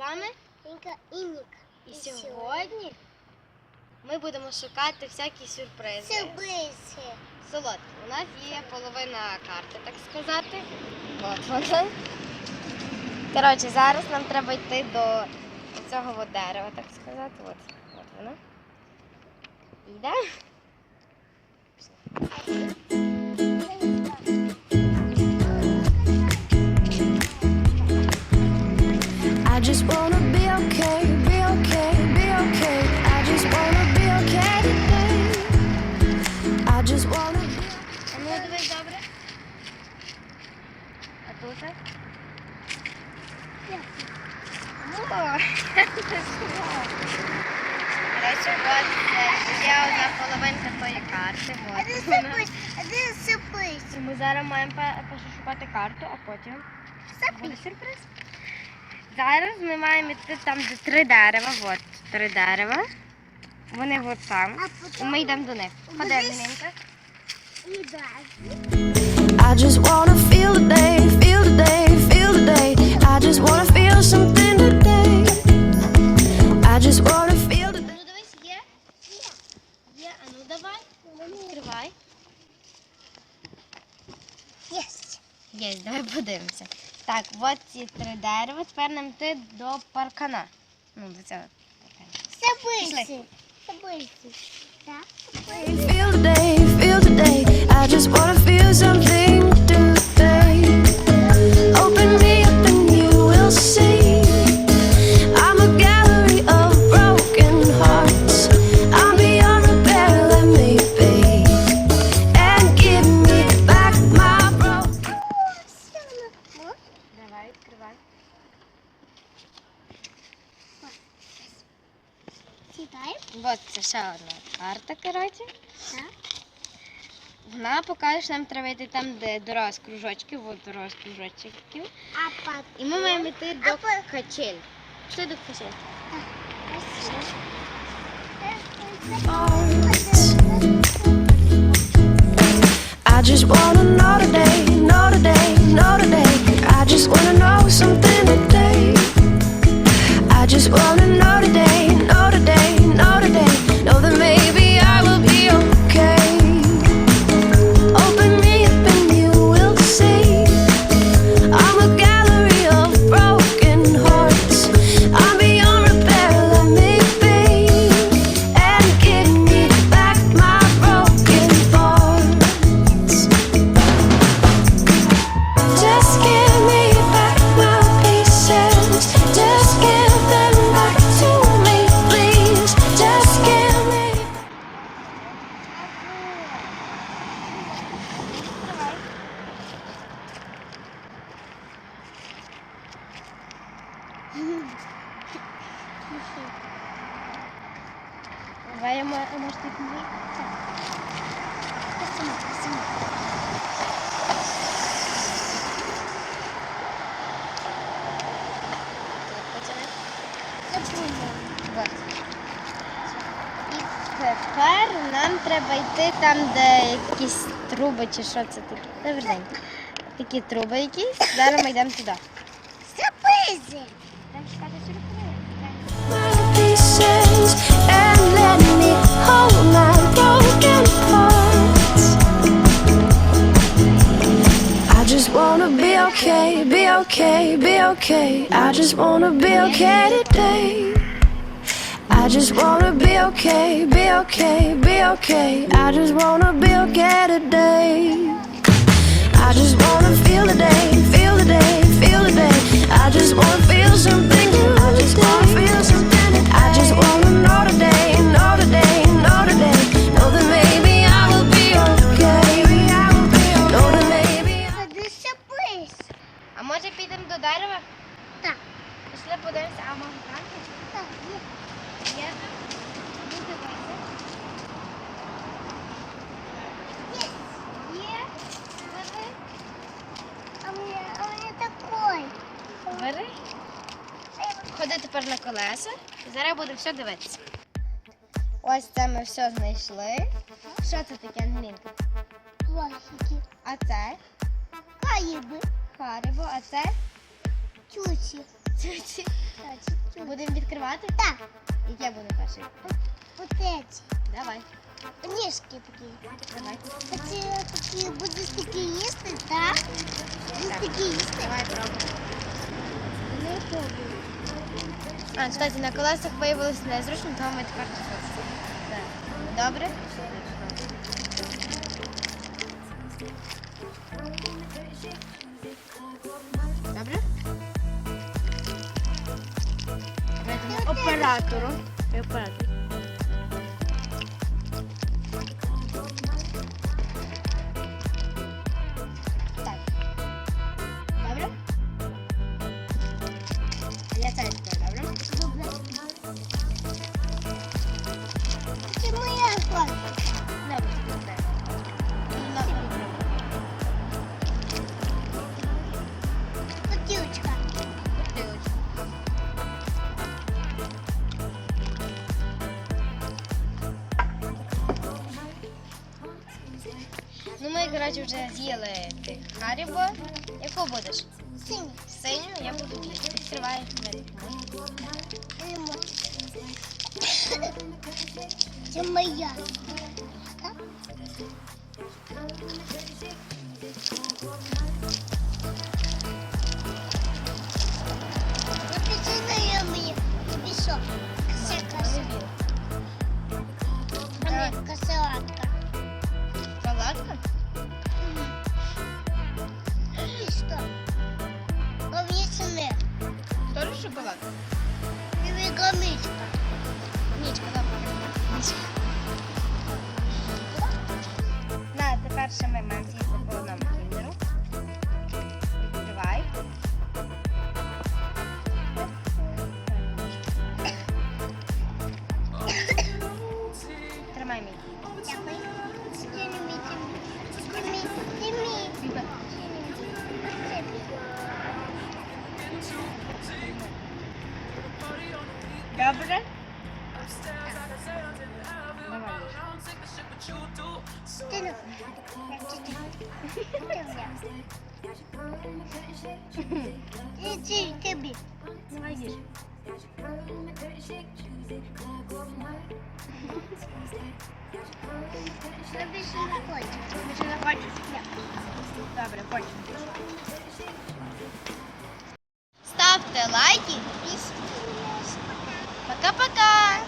вами Інка і Ніка. і сьогодні ми будемо шукати всякі сюрпризи. Сюрпризи. Солодкі. У нас є половина карти, так сказати. От вона. Коротше, зараз нам треба йти до цього дерева, так сказати. От, от воно. Йде. Just wanna be okay, be okay, be okay. I just wanna be okay today. I just wanna be. А ну дивись добре. А тут? Коротше, от є одна половинка тої карти. А де От вона. сюрприз? А де сюрприз? Ми зараз маємо пе- пошукати карту, а потім буде сюрприз. Зараз ми маємо йти там, де три дерева. От три дерева. Вони от там. І ми йдемо до них. Ходи. I just wanna feel the day, feel the day, подивимося. Так, от ці три дерева. Тепер нам йти до паркана. Ну, до цього. Сюрпризи. Сюрпризи. Так? feel today, feel today. I just wanna feel something Сідай. От це ще одна карта, коротше. Вона покаже, що нам треба йти там, де дорога з кружочків, от дорога з кружочків. А потім. І ми маємо йти до по- качель. Пішли до качель. I just wanna know today, Давай, я мо- може ти мені? І тепер нам треба йти там, де якісь труби чи що це таке. Добрий день. Такі труби якісь. Зараз ми йдемо туди. Сюрпризи. I just wanna be okay, be okay, be okay. I just wanna be okay today. I just wanna be okay, be okay, be okay. I just wanna be okay today. I just wanna feel something. I just wanna на колеса. Зараз буде все дивитися. Ось це ми все знайшли. Що це таке, Ангелінка? Плохики. А це Каїби. Харибо, а це Чусі. Будемо відкривати? Так, Яке буде перше? вот. Давай. Ніжки такі. Давай. Оці такі, будеш такі їсти, так? Будеш такі їсти. Давай пробуй. Не пробую. А, кстати, на колесах виявилося незручно, тому ми тепер тут. Добре? Добре? Оператору. Оператор. Ну, ми, коротше, вже з'їли тих харібо. Яку будеш? Синій. Синю, я буду. Лимон. Це моя. Так? Написано Тоже шоколадка? Тобі гомічка. Давай. Іди тобі. Давай їж. Тобі ще не хочу. Ти ще не хочеш? Добре, хочу. Ставте лайки. Пісню. Пока-пока.